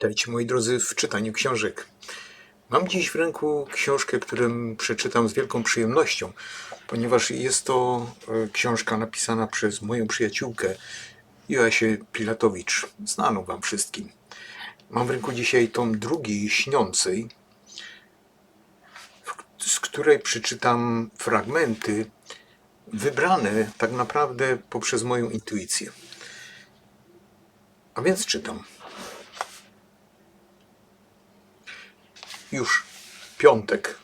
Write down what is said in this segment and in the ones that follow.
Witajcie moi drodzy w czytaniu książek. Mam dziś w ręku książkę, którą przeczytam z wielką przyjemnością, ponieważ jest to e, książka napisana przez moją przyjaciółkę Joasię Pilatowicz, znaną wam wszystkim. Mam w ręku dzisiaj tom drugi Śniącej, z której przeczytam fragmenty wybrane tak naprawdę poprzez moją intuicję. A więc czytam. Już piątek.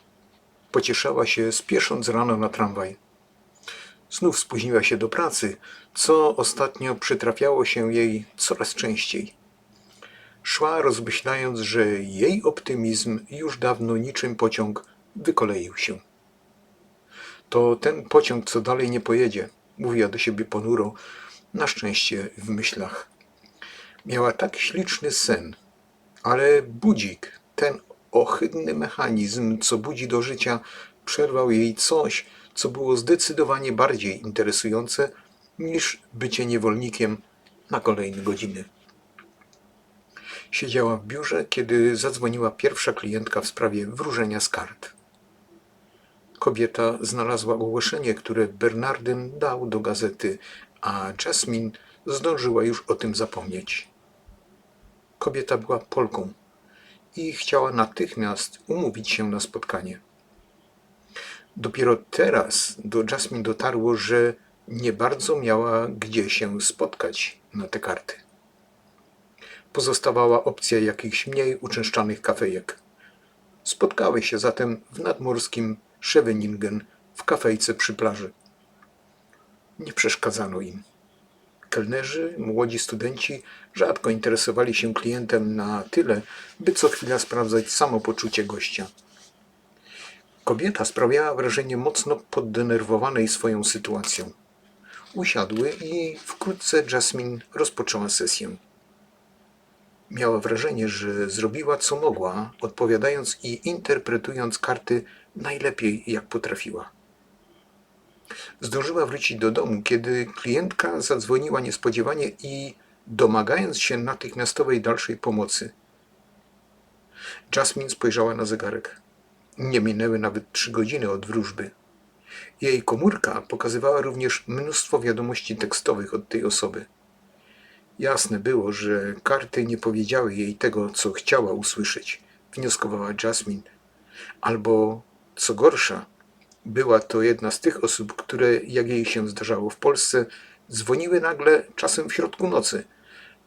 Pocieszała się, spiesząc rano na tramwaj. Znów spóźniła się do pracy, co ostatnio przytrafiało się jej coraz częściej. Szła rozmyślając, że jej optymizm już dawno niczym pociąg wykoleił się. To ten pociąg, co dalej nie pojedzie, mówiła do siebie ponuro, na szczęście w myślach. Miała tak śliczny sen, ale budzik, ten ohydny mechanizm, co budzi do życia, przerwał jej coś, co było zdecydowanie bardziej interesujące niż bycie niewolnikiem na kolejne godziny. Siedziała w biurze, kiedy zadzwoniła pierwsza klientka w sprawie wróżenia z kart. Kobieta znalazła ogłoszenie, które Bernardyn dał do gazety, a Jasmine zdążyła już o tym zapomnieć. Kobieta była Polką i chciała natychmiast umówić się na spotkanie. Dopiero teraz do Jasmine dotarło, że nie bardzo miała gdzie się spotkać na te karty. Pozostawała opcja jakichś mniej uczęszczanych kafejek. Spotkały się zatem w nadmorskim Scheveningen w kafejce przy plaży. Nie przeszkadzano im. Kelnerzy, młodzi studenci rzadko interesowali się klientem na tyle, by co chwila sprawdzać samopoczucie gościa. Kobieta sprawiała wrażenie mocno poddenerwowanej swoją sytuacją. Usiadły i wkrótce Jasmine rozpoczęła sesję. Miała wrażenie, że zrobiła co mogła, odpowiadając i interpretując karty najlepiej jak potrafiła. Zdążyła wrócić do domu, kiedy klientka zadzwoniła niespodziewanie i domagając się natychmiastowej dalszej pomocy. Jasmine spojrzała na zegarek. Nie minęły nawet trzy godziny od wróżby. Jej komórka pokazywała również mnóstwo wiadomości tekstowych od tej osoby. Jasne było, że karty nie powiedziały jej tego, co chciała usłyszeć, wnioskowała Jasmine. Albo, co gorsza, była to jedna z tych osób, które, jak jej się zdarzało w Polsce, dzwoniły nagle czasem w środku nocy,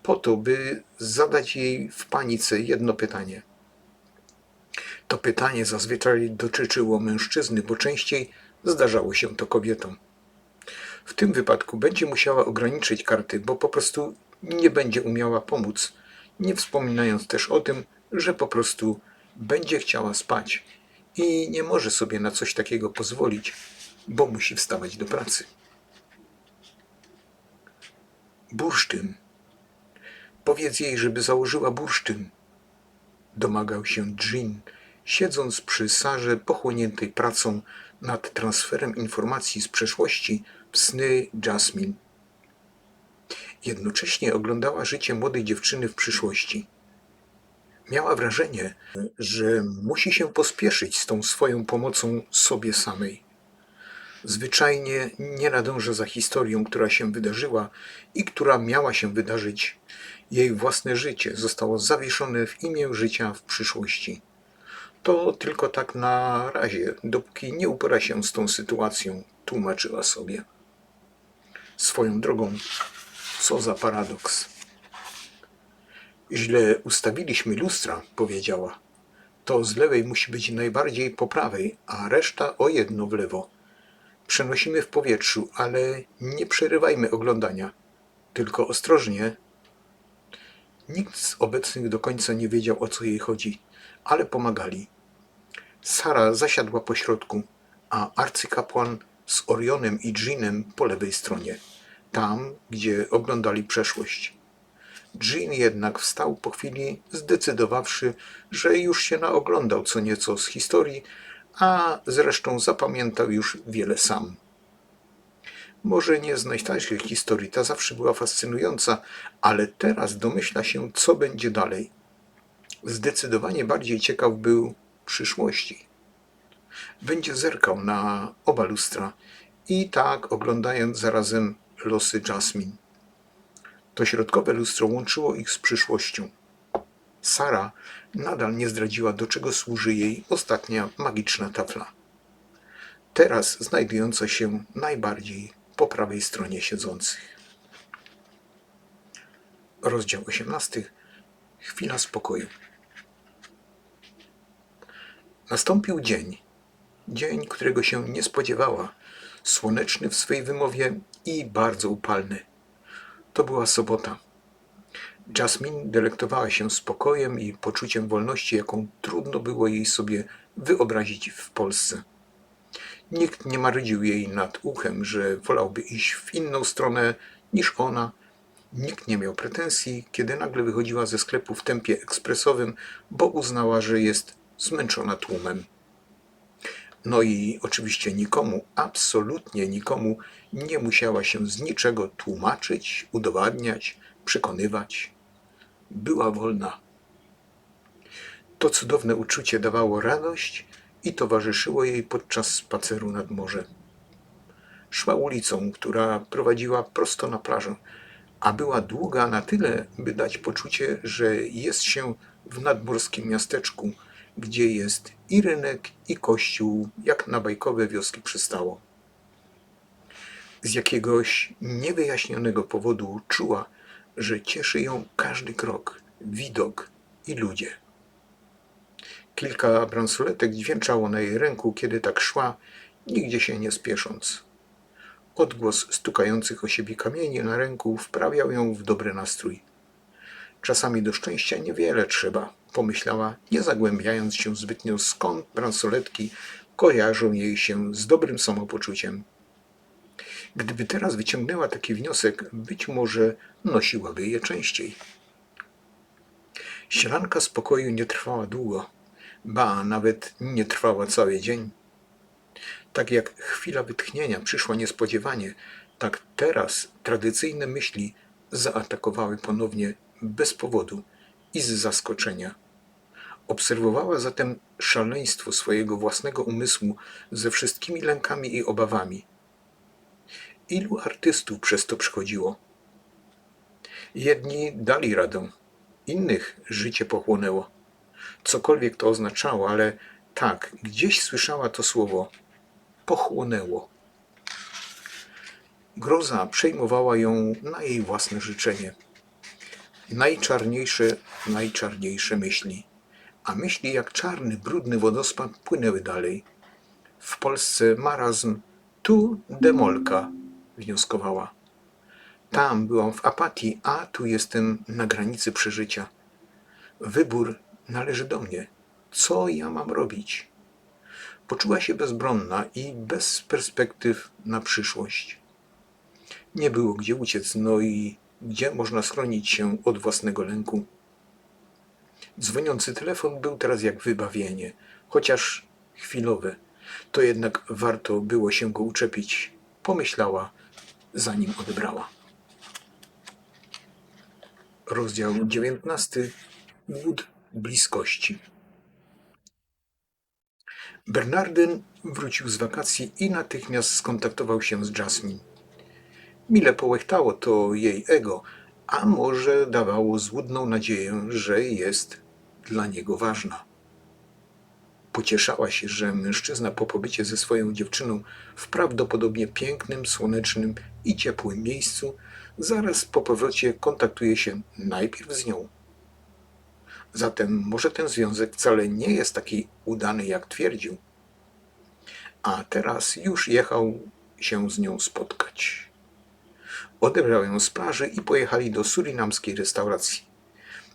po to, by zadać jej w panice jedno pytanie. To pytanie zazwyczaj dotyczyło mężczyzny, bo częściej zdarzało się to kobietom. W tym wypadku będzie musiała ograniczyć karty, bo po prostu nie będzie umiała pomóc, nie wspominając też o tym, że po prostu będzie chciała spać i nie może sobie na coś takiego pozwolić, bo musi wstawać do pracy. Bursztyn. Powiedz jej, żeby założyła bursztyn. Domagał się Jean, siedząc przy Sarze pochłoniętej pracą nad transferem informacji z przeszłości w sny Jasmine. Jednocześnie oglądała życie młodej dziewczyny w przyszłości. Miała wrażenie, że musi się pospieszyć z tą swoją pomocą sobie samej. Zwyczajnie nie nadąża za historią, która się wydarzyła i która miała się wydarzyć. Jej własne życie zostało zawieszone w imię życia w przyszłości. To tylko tak na razie, dopóki nie upora się z tą sytuacją, tłumaczyła sobie. Swoją drogą, co za paradoks. Źle ustawiliśmy lustra, powiedziała. To z lewej musi być najbardziej po prawej, a reszta o jedno w lewo. Przenosimy w powietrzu, ale nie przerywajmy oglądania. Tylko ostrożnie. Nikt z obecnych do końca nie wiedział, o co jej chodzi, ale pomagali. Sara zasiadła po środku, a arcykapłan z Orionem i Jeanem po lewej stronie, tam, gdzie oglądali przeszłość. Jean jednak wstał po chwili, zdecydowawszy, że już się naoglądał co nieco z historii, a zresztą zapamiętał już wiele sam. Może nie z najstarszych historii, ta zawsze była fascynująca, ale teraz domyśla się, co będzie dalej. Zdecydowanie bardziej ciekaw był przyszłości. Będzie zerkał na oba lustra i tak oglądając zarazem losy Jasmine. To środkowe lustro łączyło ich z przyszłością. Sara nadal nie zdradziła, do czego służy jej ostatnia magiczna tafla. Teraz znajdująca się najbardziej po prawej stronie siedzących. Rozdział 18. Chwila spokoju. Nastąpił dzień. Dzień, którego się nie spodziewała. Słoneczny w swej wymowie i bardzo upalny. To była sobota. Jasmine delektowała się spokojem i poczuciem wolności, jaką trudno było jej sobie wyobrazić w Polsce. Nikt nie marudził jej nad uchem, że wolałby iść w inną stronę niż ona. Nikt nie miał pretensji, kiedy nagle wychodziła ze sklepu w tempie ekspresowym, bo uznała, że jest zmęczona tłumem. No i oczywiście nikomu, absolutnie nikomu nie musiała się z niczego tłumaczyć, udowadniać, przekonywać. Była wolna. To cudowne uczucie dawało radość i towarzyszyło jej podczas spaceru nad morzem. Szła ulicą, która prowadziła prosto na plażę, a była długa na tyle, by dać poczucie, że jest się w nadmorskim miasteczku, gdzie jest i rynek, i kościół, jak na bajkowe wioski przystało. Z jakiegoś niewyjaśnionego powodu czuła, że cieszy ją każdy krok, widok i ludzie. Kilka bransoletek dźwięczało na jej ręku, kiedy tak szła, nigdzie się nie spiesząc. Odgłos stukających o siebie kamieni na ręku wprawiał ją w dobry nastrój. Czasami do szczęścia niewiele trzeba, pomyślała, nie zagłębiając się zbytnio skąd bransoletki kojarzą jej się z dobrym samopoczuciem. Gdyby teraz wyciągnęła taki wniosek, być może nosiłaby je częściej. Sielanka spokoju nie trwała długo, ba, nawet nie trwała cały dzień. Tak jak chwila wytchnienia przyszła niespodziewanie, tak teraz tradycyjne myśli zaatakowały ponownie bez powodu i z zaskoczenia. Obserwowała zatem szaleństwo swojego własnego umysłu ze wszystkimi lękami i obawami. Ilu artystów przez to przychodziło? Jedni dali radę, innych życie pochłonęło. Cokolwiek to oznaczało, ale tak, gdzieś słyszała to słowo pochłonęło. Groza przejmowała ją na jej własne życzenie. Najczarniejsze, najczarniejsze myśli. A myśli jak czarny, brudny wodospad płynęły dalej. W Polsce marazm, tu demolka, wnioskowała. Tam byłam w apatii, a tu jestem na granicy przeżycia. Wybór należy do mnie. Co ja mam robić? Poczuła się bezbronna i bez perspektyw na przyszłość. Nie było gdzie uciec, no i gdzie można schronić się od własnego lęku. Dzwoniący telefon był teraz jak wybawienie, chociaż chwilowe. To jednak warto było się go uczepić, pomyślała, zanim odebrała. Rozdział 19. Głód bliskości. Bernardyn wrócił z wakacji i natychmiast skontaktował się z Jasmine. Mile połechtało to jej ego, a może dawało złudną nadzieję, że jest dla niego ważna. Pocieszała się, że mężczyzna po pobycie ze swoją dziewczyną w prawdopodobnie pięknym, słonecznym i ciepłym miejscu zaraz po powrocie kontaktuje się najpierw z nią. Zatem może ten związek wcale nie jest taki udany, jak twierdził. A teraz już jechał się z nią spotkać. Odebrał ją z plaży i pojechali do surinamskiej restauracji.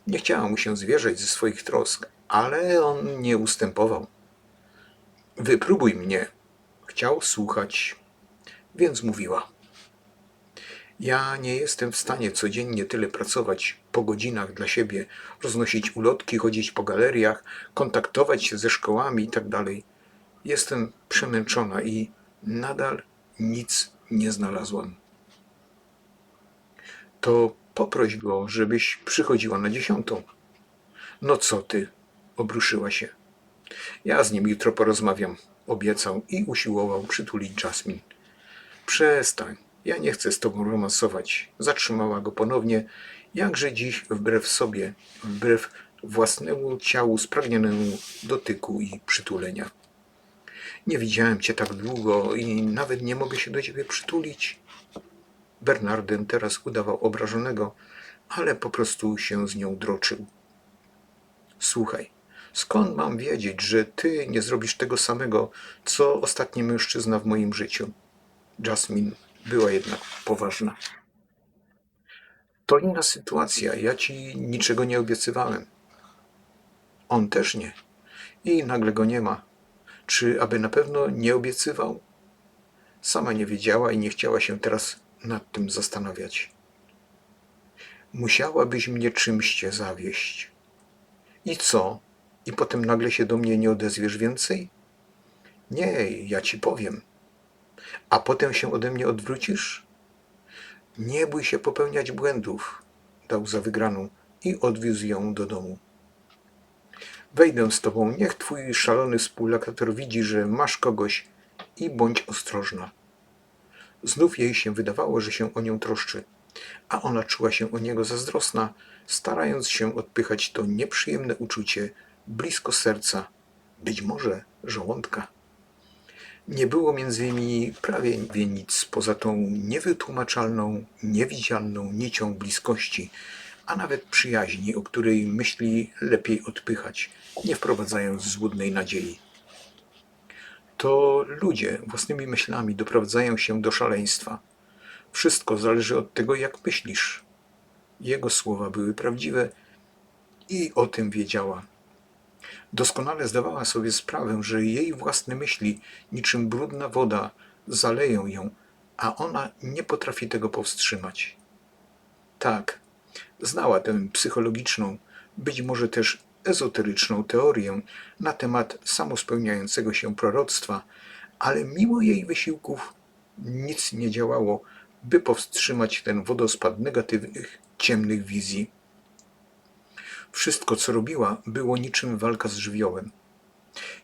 Nie chciała mu się zwierzać ze swoich trosk, ale on nie ustępował. Wypróbuj mnie. Chciał słuchać, więc mówiła. Ja nie jestem w stanie codziennie tyle pracować po godzinach dla siebie, roznosić ulotki, chodzić po galeriach, kontaktować się ze szkołami itd. Jestem przemęczona i nadal nic nie znalazłam. To poproś go, żebyś przychodziła na dziesiątą. No co ty? Obruszyła się. Ja z nim jutro porozmawiam, obiecał i usiłował przytulić Jasmine. Przestań, ja nie chcę z tobą romansować. Zatrzymała go ponownie, jakże dziś wbrew sobie, wbrew własnemu ciału spragnionemu dotyku i przytulenia. Nie widziałem cię tak długo i nawet nie mogę się do ciebie przytulić. Bernardyn teraz udawał obrażonego, ale po prostu się z nią droczył. Słuchaj, skąd mam wiedzieć, że ty nie zrobisz tego samego, co ostatni mężczyzna w moim życiu? Jasmine była jednak poważna. To inna sytuacja, ja ci niczego nie obiecywałem. On też nie. I nagle go nie ma. Czy aby na pewno nie obiecywał? Sama nie wiedziała i nie chciała się teraz nad tym zastanawiać. Musiałabyś mnie czymś cię zawieść. I co? I potem nagle się do mnie nie odezwiesz więcej? Nie, ja ci powiem. A potem się ode mnie odwrócisz? Nie bój się popełniać błędów, dał za wygraną i odwiózł ją do domu. Wejdę z tobą, niech twój szalony współlokator widzi, że masz kogoś i bądź ostrożna. Znów jej się wydawało, że się o nią troszczy, a ona czuła się o niego zazdrosna, starając się odpychać to nieprzyjemne uczucie blisko serca, być może żołądka. Nie było między nimi prawie nic poza tą niewytłumaczalną, niewidzialną nicią bliskości, a nawet przyjaźni, o której myśli lepiej odpychać, nie wprowadzając złudnej nadziei. To ludzie własnymi myślami doprowadzają się do szaleństwa. Wszystko zależy od tego, jak myślisz. Jego słowa były prawdziwe i o tym wiedziała. Doskonale zdawała sobie sprawę, że jej własne myśli, niczym brudna woda, zaleją ją, a ona nie potrafi tego powstrzymać. Tak, znała tę psychologiczną, być może też ezoteryczną teorię na temat samospełniającego się proroctwa, ale mimo jej wysiłków nic nie działało, by powstrzymać ten wodospad negatywnych, ciemnych wizji. Wszystko, co robiła, było niczym walka z żywiołem.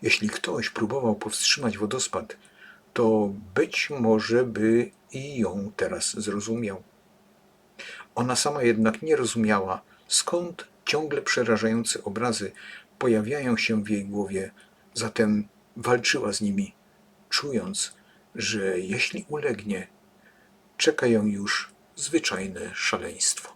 Jeśli ktoś próbował powstrzymać wodospad, to być może by i ją teraz zrozumiał. Ona sama jednak nie rozumiała, skąd ciągle przerażające obrazy pojawiają się w jej głowie, zatem walczyła z nimi, czując, że jeśli ulegnie, czeka ją już zwyczajne szaleństwo.